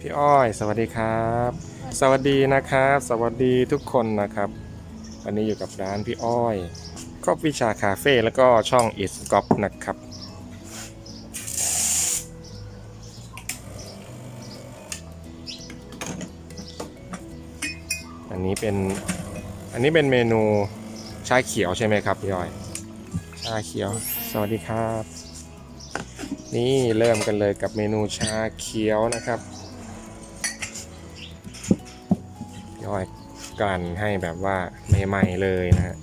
พี่อ้อย สวัสดีครับ สวัสดีนะครับ สวัสดีทุกคนนะครับ วันนี้อยู่กับร้านพี่อ้อยครอบวิชาคาเฟ่แล้วก็ช่องอิสกอปนะครับ อันนี้เป็นอันนี้เป็นเมนูชาเขียวใช่ไหมครับพี่อ้อยชาเขียว สวัสดีครับ นี่เริ่มกันเลยกับเมนูชาเขียวนะครับ กลั่นให้แบบว่าใหม่ๆเลยนะฮะ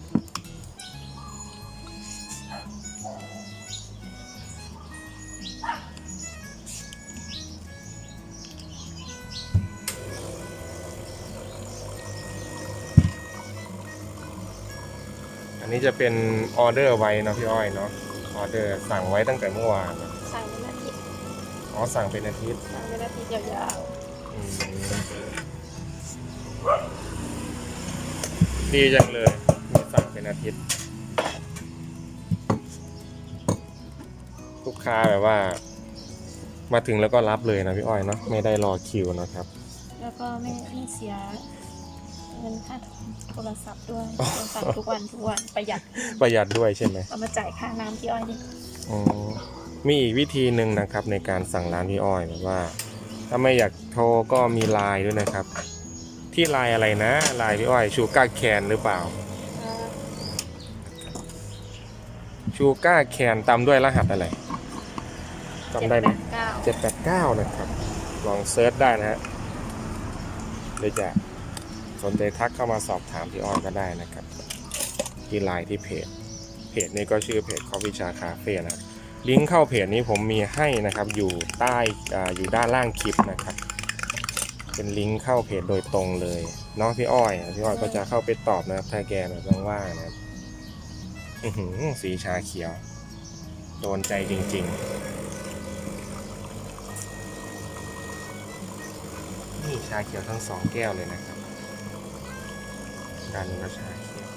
อันนี้จะเป็นออเดอร์ไว้เนาะพี่อ้อยเนาะออเดอร์สั่งไว้ตั้งแต่เมื่อวานสั่งเป็นอาทิตย์อ๋อสั่งเป็นอาทิตย์สั่งเป็นอาทิตย์ยาวอื ดีจังเลย มีสั่งเป็นอาทิตย์ ลูกค้าแบบว่า มาถึงแล้วก็รับเลยนะพี่อ้อยเนาะไม่ได้รอคิวนะครับๆแล้วก็ไม่ไม่เสียเงินค่าโทรศัพท์ด้วยต้องสั่งทุกวันทุกวันประหยัดประหยัดด้วยใช่ไหมเอามาจ่ายค่าน้ำพี่อ้อยนี่อ๋อมีอีกวิธีหนึ่งนะครับในการสั่งร้านพี่อ้อยแบบว่า ถ้าไม่อยากโทรก็มีไลน์ด้วยนะครับ ที่ไลน์อะไรนะไลน์พี่อ้อยชูก้าแคนหรือเปล่า ชูก้าแคนตามด้วยรหัสอะไรเจ็ดจำได้ไหแปมดเก้าเจ็ดแปดเก้านะครับ ลองเซิร์ชได้นะฮะหรือจะสนใจทักเข้ามาสอบถามพี่อ้อยก็ได้นะครับ ที่ไลน์ที่เพจ เพจนี้ก็ชื่อเพจคอฟฟี่ชาคาเฟ่นะครับลิงก์เข้าเพจนี้ผมมีให้นะครับ อยู่ใต้อ่าอยู่ด้านล่างคลิปนะครับ เป็นลิงก์เข้าเพจโดยตรงเลยเน้องพี่อ้อยอะพี่อ้อยก็จะเข้าไปตอบนะครับถ้าแกแบบว่างๆนะครับอื้อหือสีชาเขียว โดนใจจริง ๆ นี่ชาเขียวทั้งสองแก้วเลยนะครับด้านนี้ก็ชาเขียว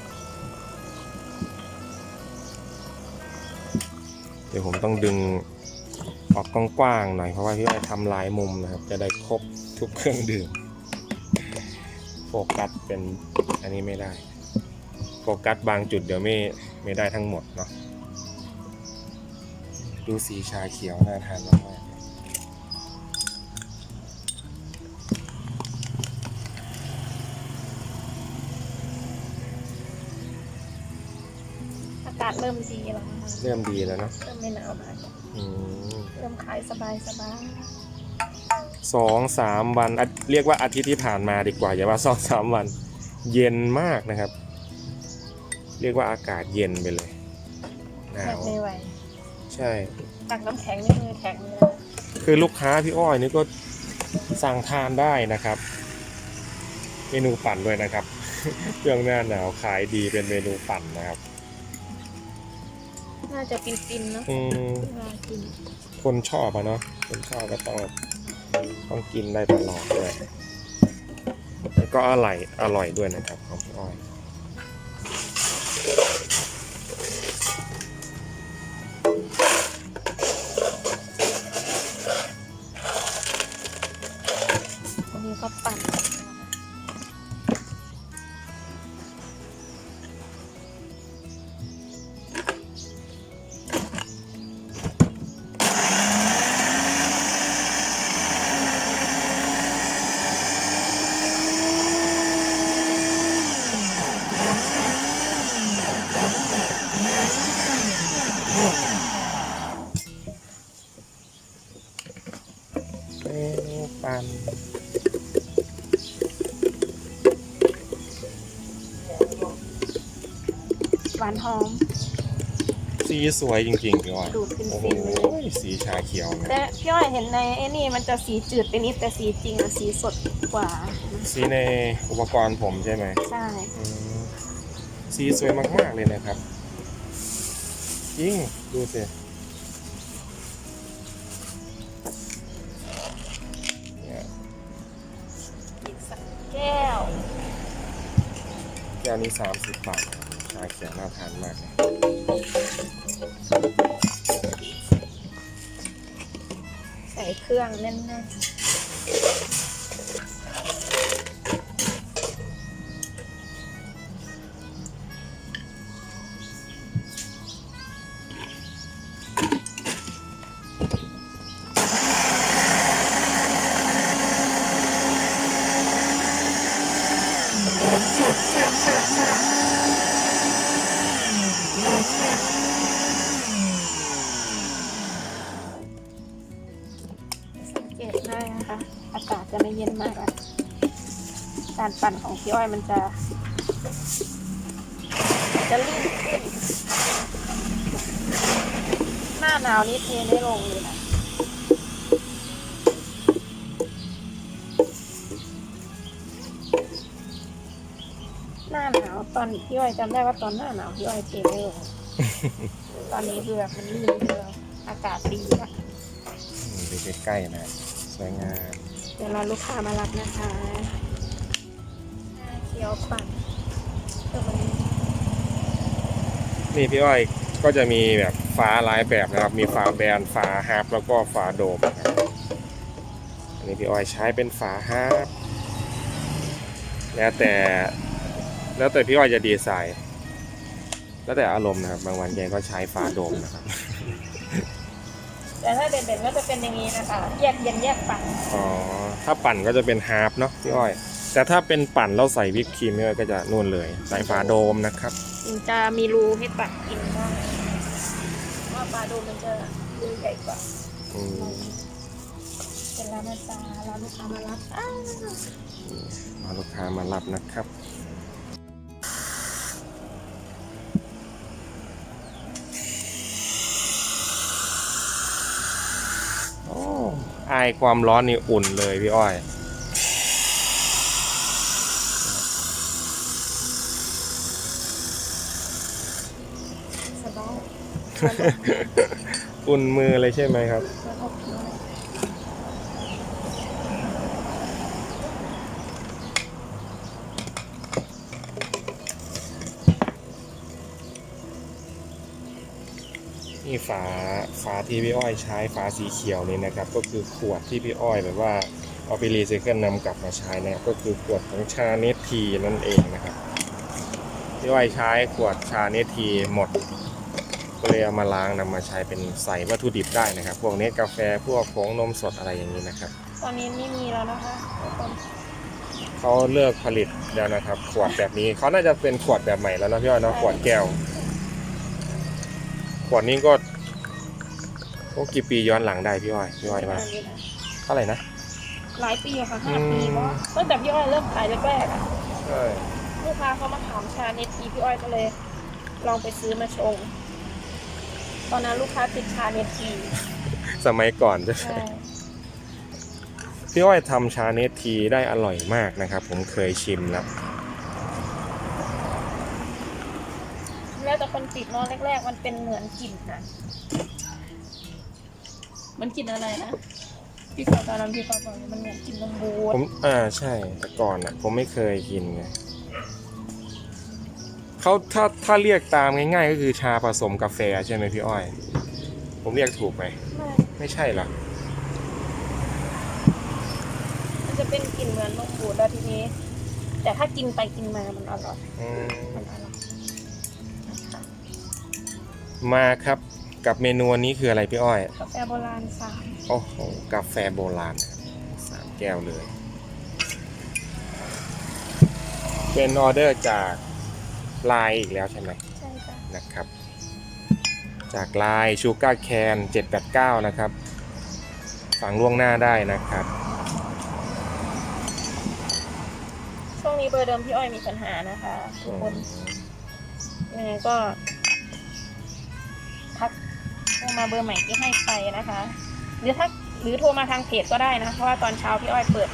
เดี๋ยวผมต้องดึง ออกกว้างๆหน่อยเพราะว่าพี่อ้อยทำลายมุมนะครับ จะได้ครบทุกเครื่องดื่ม โฟกัสเป็นอันนี้ไม่ได้ โฟกัสบางจุดเดี๋ยวไม่ไม่ได้ทั้งหมดเนาะดูสีชาเขียวน่าทานมากๆอากาศเริ่มดีแล้วนะคะเริ่มดีแล้วเนาะ เริ่มไม่หนาวมากอืม เริ่มขายสบายสบายสองสามวันอะเรียกว่าอาทิตย์ที่ผ่านมาดีกว่าอย่าว่าสองสามวัน เย็นมากนะครับ เรียกว่าอากาศเย็นไปเลยหแทนาบวไม่ไหวใช่ ตักน้ำแข็งนี่มือแข็งเลยคือลูกค้าพี่อ้อยนี่ก็สั่งทานได้นะครับ เมนูปั่นด้วยนะครับช่วงหน้าหนาวขายดีเป็นเมนูปั่นนะครับ น่าจะฟินๆเนาะอืมเวลากินคนชอบอะเนาะคนชอบก็ต้องแบบต้องกินได้ตลอดด้วยแล้วก็อร่อยอร่อยด้วยนะครับานหอม สีสวยจริงๆพี่อ้อยดูดขึ้นโอ้โหฟินเลย สีชาเขียวนะแต่พี่อ้อยเห็นในไอ้นี่มันจะสีจืดไปนิดแต่สีจริงอะสีสดกว่าสีในอุปกรณ์ผมใช่ไหมใช่อืมสีสวยมากๆเลยนะครับจริงดูสิเนี่ยอีกสักแก้ว แก้วนี้ 30 บาทชาทานมากเลยใส่เครื่องแน่นๆ การปั่นของพี่อ้อยมันจะจะลื่นขึ้นหน้าหนาวนี่เทไม่ลงเลยนะหน้าหนาวตอนพี่อ้อยจำได้ว่าตอนหน้าหนาวพี่อ้อยเทไม่ลงตอนนี้คือแบบมันลื่นเลยอากาศดีอะอืมดูใกล้ๆนะสวยงามเดี๋ยวรอลูกค้ามารับนะคะชา เขียวปั่นเออมันนี่พี่อ้อยก็จะมีแบบฝาหลายแบบนะครับ มีฝาแบนฝาฮาร์ปแล้วก็ฝาโดมนะครับอันนี้พี่อ้อยใช้เป็นฝาฮาร์ปแล้วแต่แล้วแต่พี่อ้อยจะดีไซน์แล้วแต่อารมณ์นะครับ บางวันแกก็ใช้ฝาโดมนะครับ แต่ถ้าเด่นๆก็จะเป็นอย่างนี้นะคะ แยกเย็นแยกปั่นอ๋อถ้าปั่นก็จะเป็นฮาร์ปเนาะพี่อ้อย แต่ถ้าเป็นปั่นเราใส่วิปครีมพี่อ้อยก็จะนู่นเลย ใส่ฝาโดมนะครับถึงจะมีรูให้ตักกินได้เพราะว่าปลาดูมันจะรูใหญ่กว่าอืมเป็นร้านอาจารย์ร้านลูกค้ามารับอ้าวมาลูกค้ามารับนะครับ โอ้อายความร้อนนี่อุ่นเลยพี่อ้อย อุ่นมือเลยใช่ไหมครับ นี่ฝาฝาที่พี่อ้อยใช้ฝาสีเขียวนี่นะครับ ก็คือขวดที่พี่อ้อยแบบว่าเอาไปรีไซเคิลนำกลับมาใช้นะครับ ก็คือขวดของชาเนทีนั่นเองนะครับพี่อ้อยใช้ขวดชาเนทีหมด ก็เลยเอามาล้างนำมาใช้เป็นใส่วัตถุดิบได้นะครับ พวกเนสกาแฟพวกผงนมสดอะไรอย่างนี้นะครับ ตอนนี้ไม่มีแล้วนะคะทุกคนเขาเลิกผลิตแล้วนะครับ ขวดแบบนี้เขาน่าจะเป็นขวดแบบใหม่แล้วนะพี่อ้อยเนาะขวดแก้ว ขวดนี้ก็โอ้กี่ปีย้อนหลังได้พี่อ้อยพี่อ้อยว่าเท่าไหร่นะหลายปีอะค่ะห้าอืมปีเพราะว่าตั้งแต่พี่อ้อยเริ่มขายแรกๆอะใช่ลูกค้าเขามาถามชาเนตทีพี่อ้อยก็เลย ลองไปซื้อมาชง ตอนนั้นลูกค้าติดชาเนตทีสมัยก่อนใช่ไหมใช่ พี่อ้อยทำชาเนตทีได้อร่อยมากนะครับ ผมเคยชิมแล้ว แล้วแต่คนติดเนาะแรก ๆ มันเป็นเหมือนกลิ่นนะมันกลิ่นอะไรนะพี่ขอตอนนั้นพี่ขอบอกเลยมันเหมือนกลิ่นนมบูดผมอ่าใช่แต่ก่อนอะ ผมไม่เคยกินไง เขาถ้าถ้าเรียกตามง่ายๆ ก็คือชาผสมกาแฟใช่ไหมพี่อ้อย ผมเรียกถูกไหมไม่ไม่ใช่เหรอ มันจะเป็นกลิ่นเหมือนนมบูดแล้วทีนี้ แต่ถ้ากินไปกินมามันอร่อยอืมมันอร่อยนะคะมาครับกับเมนูอันนี้คืออะไรพี่อ้อย กาแฟโบราณสามโอ้โหกาแฟโบราณนะครับสามแก้วเลย เป็นออเดอร์จาก ไลน์อีกแล้วใช่ไหมใช่ค่ะนะครับ จากไลน์ชูการ์แคน789 นะครับ สั่งล่วงหน้าได้นะครับ ช่วงนี้เบอร์เดิมพี่อ้อยมีปัญหานะคะทุกคนยังไงก็ทักโทรมาเบอร์ใหม่ที่ให้ไปนะคะ หรือถ้าหรือโทรมาทางเพจก็ได้นะเพราะว่าตอนเช้าพี่อ้อยเปิด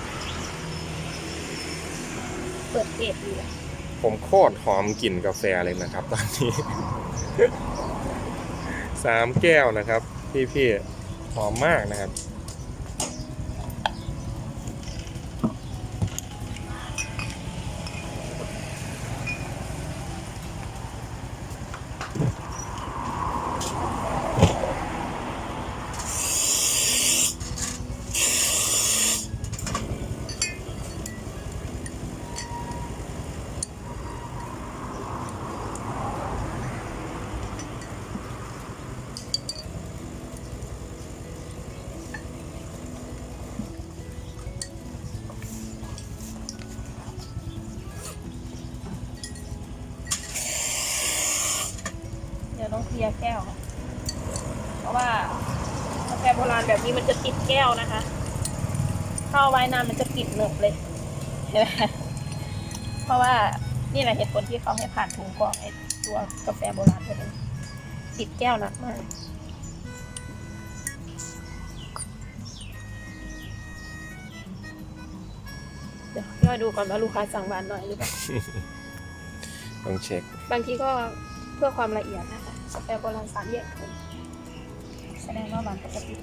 เปิดเพจอยู่ ผมโคตรหอมกลิ่นกาแฟเลยนะครับตอนนี้ สามแก้วนะครับ พี่พี่ๆหอมมากนะครับ ยร์แก้ว เพราะว่ากาแฟโบราณแบบนี้มันจะติดแก้วนะคะ เข้าไว้นานมันจะติดเหนบเลยเห็นไหมเพราะว่านี่แหละเหตุผลที่เขาให้ผ่านถุงกรองไอ้ตัวกาแฟโบราณตัวนี้ติดแก้วหนักมากเดี๋ยวพี่อ้อยดูก่อนว่าลูกค้าสั่งหวานหน่อยหรือเปล่า ต้องเช็ค บางทีก็เพื่อความละเอียดนะคะ กาแฟโบราณสามแยกถุงแสดงว่าหวานปกติ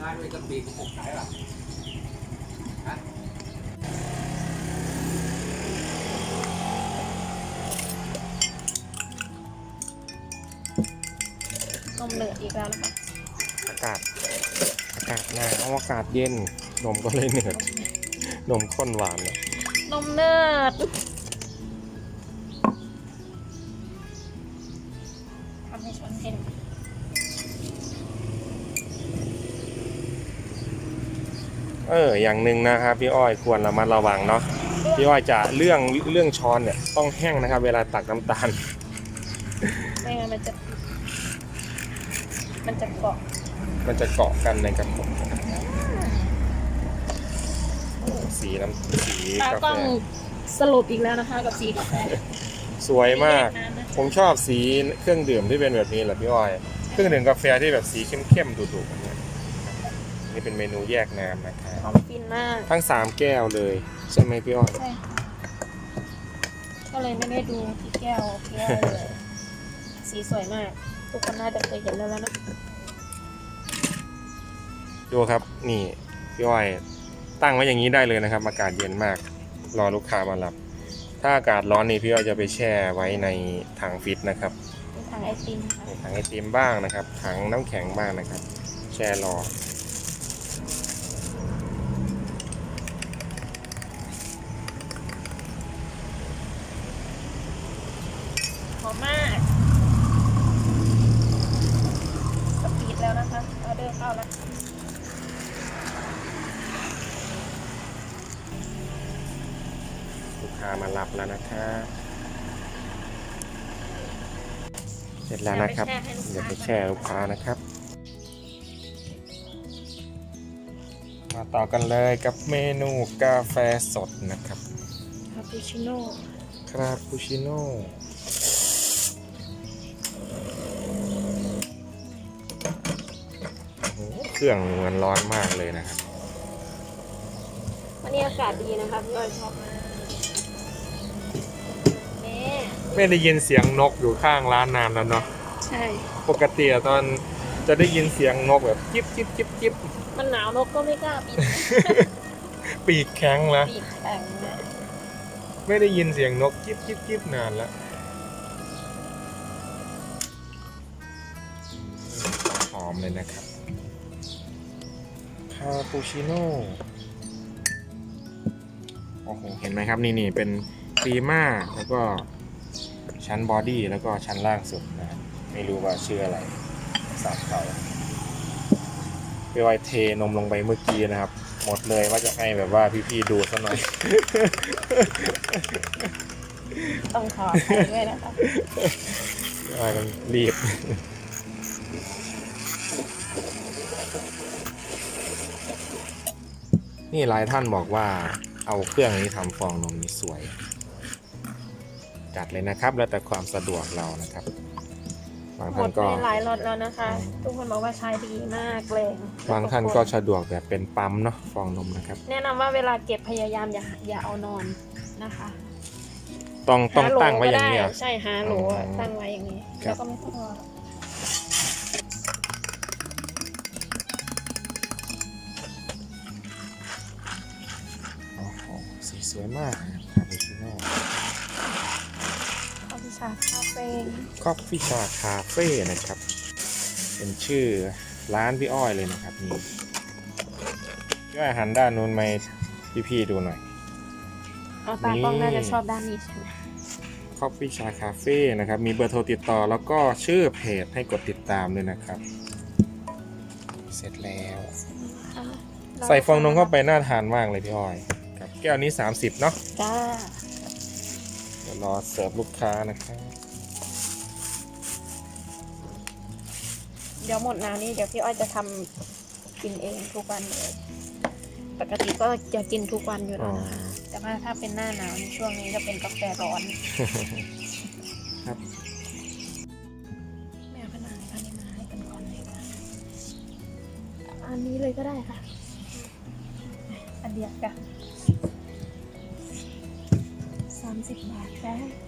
ร้านมีกะปิกระปุกขายหรอนมเหนืออีกแล้วนะคะอากาศ อากาศหนาวอากาศเย็น นมก็เลยเหนืดนมข้นหวานเลย นมเนืดทำให้ชนเห็นเอออย่างหนึ่งนะครับพี่อ้อยควรระมัดระวังเนาะพี่อ้อยจะเรื่องเรื่องช้อนเนี่ยต้องแห้งนะครับ เวลาตักน้ำตาล ไม่งั้นมันจะ มันจะเกาะมันจะเกาะกันในกระปุกนะครับโอ้ สีน้ำสีตากาล้องแฟสรุปอีกแล้วนะคะ กับสีกาแฟสวยมากไแยน้ำนะผมชอบสีเครื่องดื่มที่เป็นแบบนี้แหละพี่อ้อย เครื่องดื่มกาแฟที่แบบสีเข้มๆดุๆแบบนี้นี่เป็นเมนูแยกน้ำนะครับหอมฟินมาก ทั้งสามแก้วเลยใช่ไหมพี่อ้อย ใช่ค่ะก็เลยไม่ได้ดูที่แก้วพี่อ้อยเลย สีสวยมาก ทุกคนน่าจะเคยเห็นแล้วแล้วนะดูครับ นี่พี่อ้อย ตั้งไว้อย่างนี้ได้เลยนะครับ อากาศเย็นมาก รอลูกค้ามารับ ถ้าอากาศร้อนนี่พี่อ้อยจะไปแช่ไว้ในถังฟิตนะครับมีทางไอติมค่ะในถังไอติมบ้างนะครับ ถังน้ำแข็งบ้างนะครับ แช่รอ ลูกค้ามารับแล้วนะครับเสร็จแล้วนะครับ เดี๋ยวไปแช่ลูกค้านะครับ มาต่อกันเลยกับเมนูกาแฟสดนะครับ คาปูชิโน่คราปูชิโน่โอ้โหเครื่องมันร้อนมากเลยนะครับ วันนี้อากาศดีนะคะพี่อ้อยชอบ ไม่ได้ยินเสียงนกอยู่ข้างร้านนานแล้วเนาะใช่ ปกติอะตอนจะได้ยินเสียงนกแบบจิบจิบจิบจิบมันหนาวนกก็ไม่กล้าบินปีกแข็งแล้วปีกแข็งนะไม่ได้ยินเสียงนกจิบจิบจิบนานแล้วหอมเลยนะครับคาปูชิโน่โอ้โหเห็นไหมครับนี่นี่เป็นครีม่าแล้วก็ ชั้นบอดี้แล้วก็ชั้นล่างสุดนะครับไม่รู้ว่าชื่ออะไรสับเขาไปไว้เทนมลงไปเมื่อกี้นะครับ หมดเลยว่าจะให้แบบว่าพี่ๆดูซะหน่อย ต้องขอใส่ด้วยนะคะอะไรมันรีบ นี่หลายท่านบอกว่าเอาเครื่องนี้ทำฟองนมนี่สวย จัดเลยนะครับ แล้วแต่ความสะดวกเรานะครับบางหมท่านดก็ ไปหลายรถแล้วนะคะ ทุกคนบอกว่าใช้ดีมากเลยบางท่านก็สะดวกแบบเป็นปั๊มเนาะฟองนมนะครับ แนะนำว่าเวลาเก็บพยายามอย่าอย่าเอานอนนะคะต้องต้องหาโหลตั้งไว้อย่างก็นี้ได้เหรอใช่หาโหลอะอ๋อตั้งไว้อย่างนี้ครัแล้บ วก็ไม่ต้องรอโอ้โหสีสวยมากคา คาเฟ่คอฟฟี่ชาคาเฟ่นะครับ เป็นชื่อร้านพี่อ้อยเลยนะครับนี่พี่อ้อยหันด้านนู้นมาให้พี่ๆดูหน่อยเอาตากล้องนี่น่าจะชอบด้านนี้ใช่ไหมคอฟฟี่ชาคาเฟ่นะครับ มีเบอร์โทรติดต่อแล้วก็ชื่อเพจให้กดติดตามด้วยนะครับ เสร็จแล้ว ใส่ฟองนมเข้าไปน่าทานมากเลยพี่อ้อยครับแก้วนี้ 30 เนาะจ้าเดี๋ยวรอเสิร์ฟลูกค้านะครับ เดี๋ยวหมดน้ำนี่เดี๋ยวพี่อ้อยจะทำกินเองทุกวันเลย ปกติก็จะกินทุกวันอยู่อ๋แล้อวนะคะแต่ว่าถ้าเป็นหน้าหนาวในช่วงนี้จะเป็นกาแฟร้อนครับ แม่พนังพันมาให้กันก่อนเลยค่ะอันนี้เลยก็ได้ค่ะ อันเดียวกันสามสิบบาทได้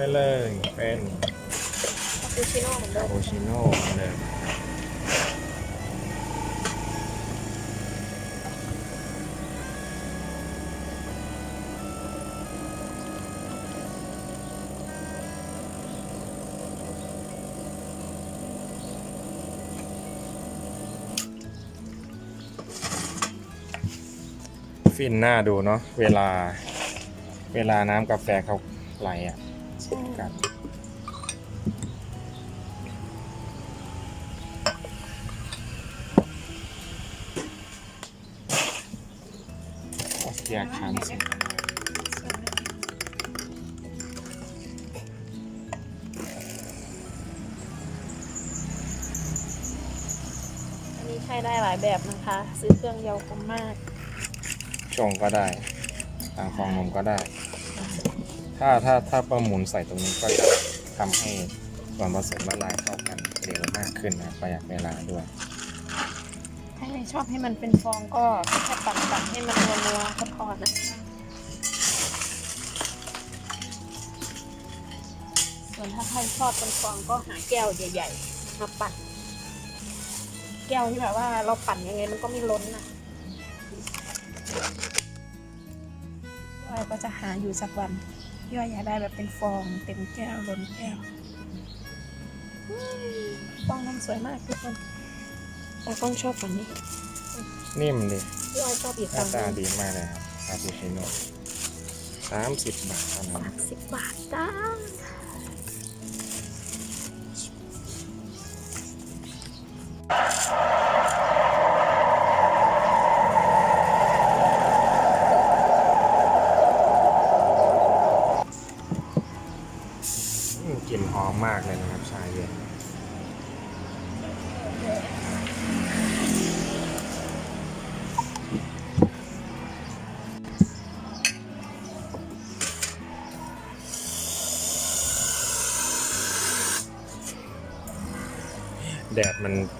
ไปเลยเป็นคาปูชิโน่เหมือนเดิคาม ปูชิโน่เหมือนเดิมฟินหน้าดูเนาะเวลา เวลาน้ำกาแฟเขาไหลอะ ใช้ได้หลายแบบนะคะ ซื้อเครื่องเดียวคุ้มมาก ชงก็ได้ตามฟองนมก็ได้ ถ้าถ้าถ้าประหมุนใส่ตรงนี้ก็จะทำให้ส่วนผสมละลายเข้ากันเร็วมากขึ้นนะประหยัดเวลาด้วย ถ้าใครชอบให้มันเป็นฟองก็แค่ปั่นปั่นให้มันนัวๆทอดๆนะคะส่วนถ้าใครชอบเป็นฟองก็หาแก้วใหญ่ๆมาปั่น แก้วที่แบบว่าเราปั่นยังไงมันก็ไม่ล้นนะพี่อ้อยก็จะหาอยู่สักวันพี่อ้อยอยากได้แบบเป็นฟองเต็มแก้วล้นแก้วอืมฟองมันสวยมากทุกคนแต่ก้องชอบฝั่งนี้นิ่มดิพี่อ้อยชอบอีกหน้าฝั่งตาหนึงดีมากเลยครับคาปูชิโน่สามสิบบาทเท่านั้น สามสิบบาทจ้า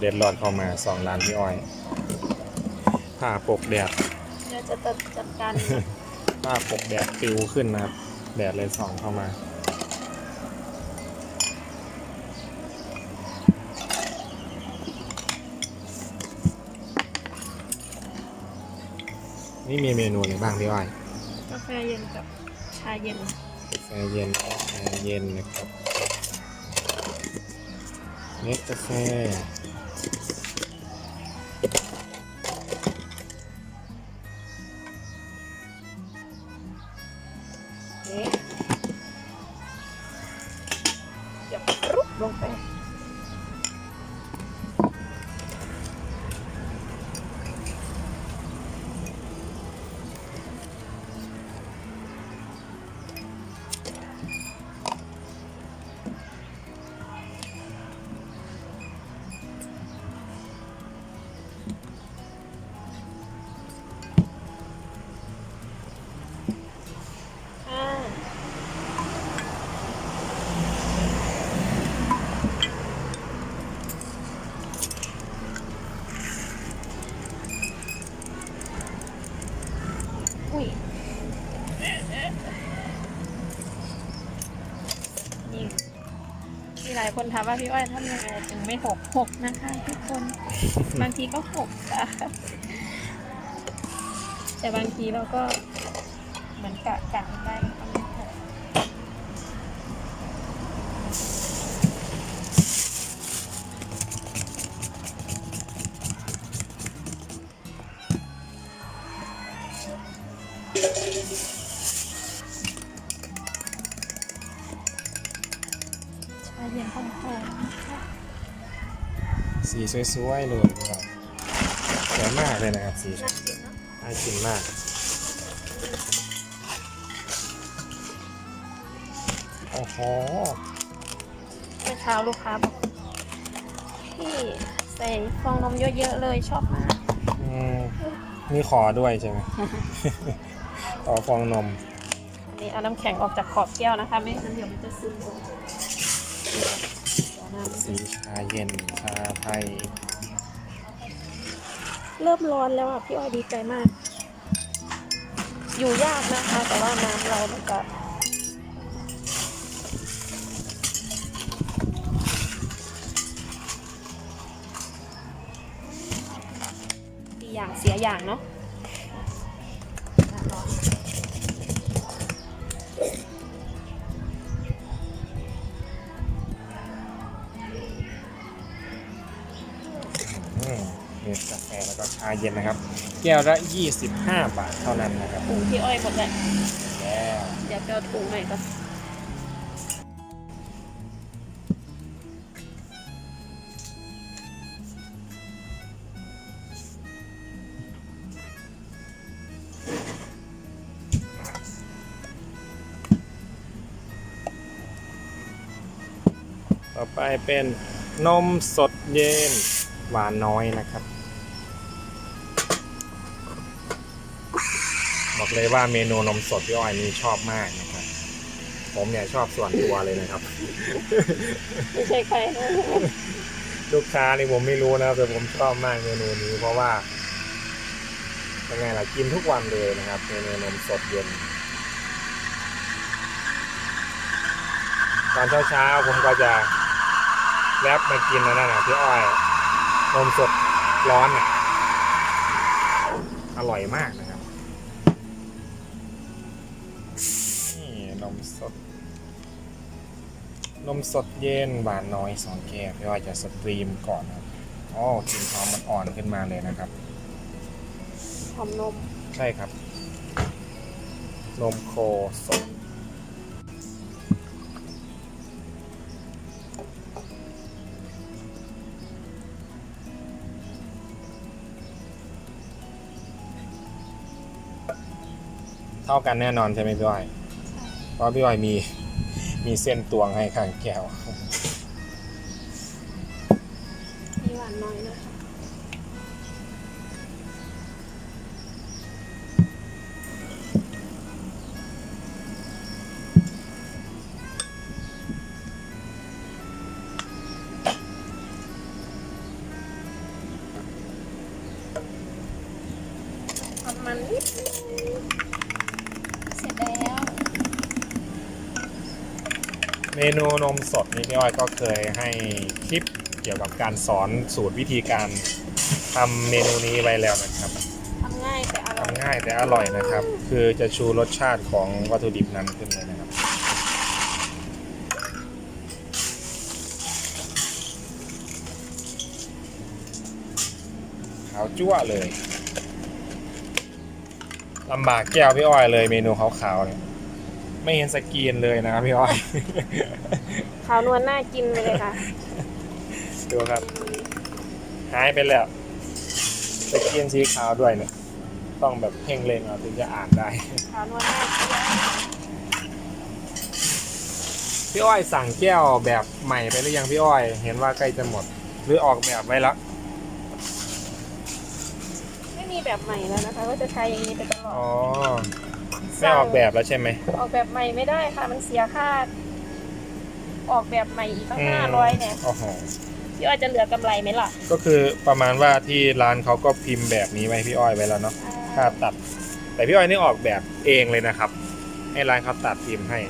ด็ดร้อนเข้ามาสองร้านพี่อ้อยผ้าปกแดดเดี๋ยวจะจัดจัดการ ผ้าปกแดดปิวขึ้นนะครับ แดดเลยส่องเข้ามา นี่มีเมนูอะไรบ้างพี่อ้อยกาแฟเย็นกับชาเย็นกาแฟเย็นแอร์เย็นนะครับเม็ดกาแฟ คนถามว่าพี่อ้อยทำยังไงถึงไม่หกหกนะคะทุกคน บางทีก็หกค่ะแต่บางทีเราก็เหมือนกะกะ ชาเย็นหอมๆนะคะสีสวยๆเลยครับสวยมากเลยนะครับสีน่ากินเนาะน่ากินมากโอ้โหเมื่อเช้าลูกค้าบอกพี่ใส่ฟองนมเยอะๆเลยชอบมากอืมมีขอด้วยใช่ไหมขอฟองนมอันนี้เอาน้ำแข็งออกจากขอบแก้วนะคะ ไม่งั้นเดี๋ยวมันจะซึมลงเดี๋ยวน้ำ สีชาเย็น ชาไทย เริ่มร้อนแล้วอะ พี่อ้อยดีใจมาก อยู่ยากนะคะ แต่ว่าน้ำเรามันก็ดีอย่างเสียอย่างเนาะ เย็นนะครับ แก้วละ 25 บาทเท่านั้นนะครับถุงพี่อ้อยหมดเลยแล้วเดี๋ยวไปเอาถุงหน่อยก่อนต่อไปเป็นนมสดเย็นหวานน้อยนะครับ เลยว่าเมนูนมสดพี่อ้อยนี่ชอบมากนะครับ ผมเนี่ยชอบส่วนตัวเลยนะครับ ไม่ใช่ใครนะลูกค้านี่ผมไม่รู้นะครับแต่ผมชอบมากเมนูนี้ เพราะว่ายังไงล่ะกินทุกวันเลยนะครับเมนูนมสดเย็นตอนเช้าๆผมก็จะแวบมากินนะนั่นนะพี่อ้อยนมสดร้อนอะอร่อยมากนะ นมสดเย็นหวานน้อยสองแก้วพี่อ้อยจะสตรีมก่อนครับอ๋อกลิ่นหอมมันอ่อนขึ้นมาเลยนะครับ หอมนม ใช่ครับ นมโคสดเท่ากันแน่นอนใช่ไหมพี่อ้อยเพราะพี่อ้อยมี มีเส้นตวงให้ข้างแก้ว นูนมสดนี่พี่อ้อยก็เคยให้คลิปเกี่ยวกับการสอนสูตรวิธีการทำเมนูนี้ไว้แล้วนะครับทำง่ายแต่อร่อยทำง่ายแต่อร่อยนะครับ คือจะชูรสชาติของวัตถุดิบนั้นขึ้นเลยนะครับขาวจั่วเลยลำบากแก้วพี่อ้อยเลยเมนูขาวๆเนี่ยไม่เห็นสกรีนเลยนะครับพี่อ้อย ขาวนวลน่ากินไปเลยค่ะ ดูครับ หายไปแล้วสกรีนสีขาวด้วยเนี่ย ต้องแบบเพ่งเล็งเอาถึงจะอ่านได้ ขาวนวลน่ากินพี่อ้อยสั่งแก้วแบบใหม่ไปหรือยังพี่อ้อย เห็นว่าใกล้จะหมด หรือออกแบบไว้แล้ว ไม่มีแบบใหม่แล้วนะคะ ก็จะใช้อย่างนี้ไปตลอด อ๋อ ไม่ออกแบบแล้วใช่ไหม ออกแบบใหม่ไม่ได้ค่ะ มันเสียค่า ออกแบบใหม่อีกตั้งมห้าร้อยเนี่ยโอ้โหพี่อ้อยจะเหลือกำไรไหมล่ะก็คือประมาณว่าที่ร้านเขาก็พิมพ์แบบนี้ไว้พี่อ้อยไว้แล้วเนาะค่าตัด แต่พี่อ้อยนี่ออกแบบเองเลยนะครับ ให้ร้านเขาตัดพิมพ์ให้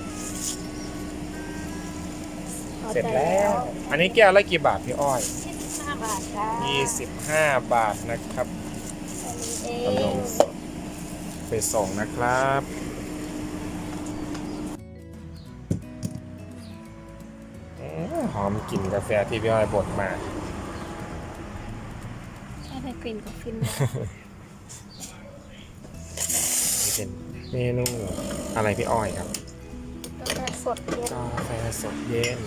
เสร็จแล้ว อันนี้แก้วละกี่บาทพี่อ้อยยี่สิบห้าบาทจ้า25บาทนะครับเอขนงมสดไปส่งนะครับ หอมกลิ่นกาแฟที่พี่อ้อยบดมาใช่ได้กลิ่นก็ฟินเป็นเมนูอะไรพี่อ้อยครับกาแฟสดเย็นกาแฟสดเย็น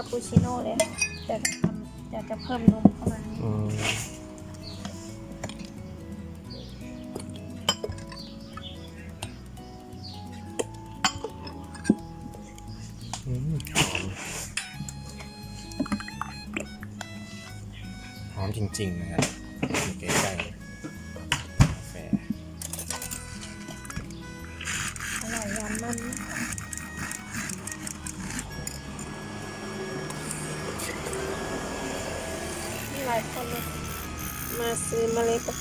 าปูชิโน่เลยแต่จะทำแต่จะเพิ่มนมเข้ามาอืมอืมหอมหอมจริงๆนะครับ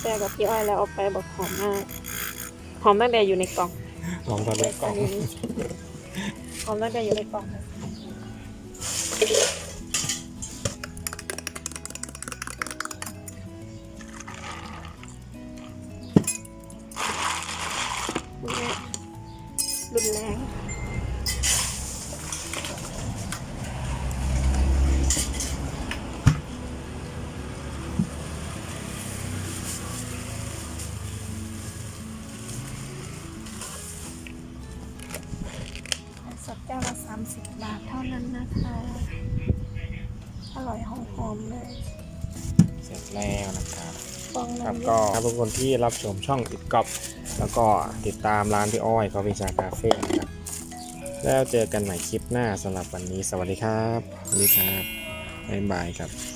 เมล็ดกาแฟกับพี่อ้อยแล้วเอาไปบอกหอมมากหอมตั้งแต่อยู่ในกล่องลองตอนเล็กกล่องหอมตั้งแต่อยู่ในกล่อง ทุกคนที่รับชมช่องติดกอบแล้วก็ติดตามร้านพี่อ้อยก็วิชาคาเฟ่นะครับแล้วเจอกันใหม่คลิปหน้าสำหรับวันนี้สวัสดีครับสวัสดีครับบ๊ายบายครับ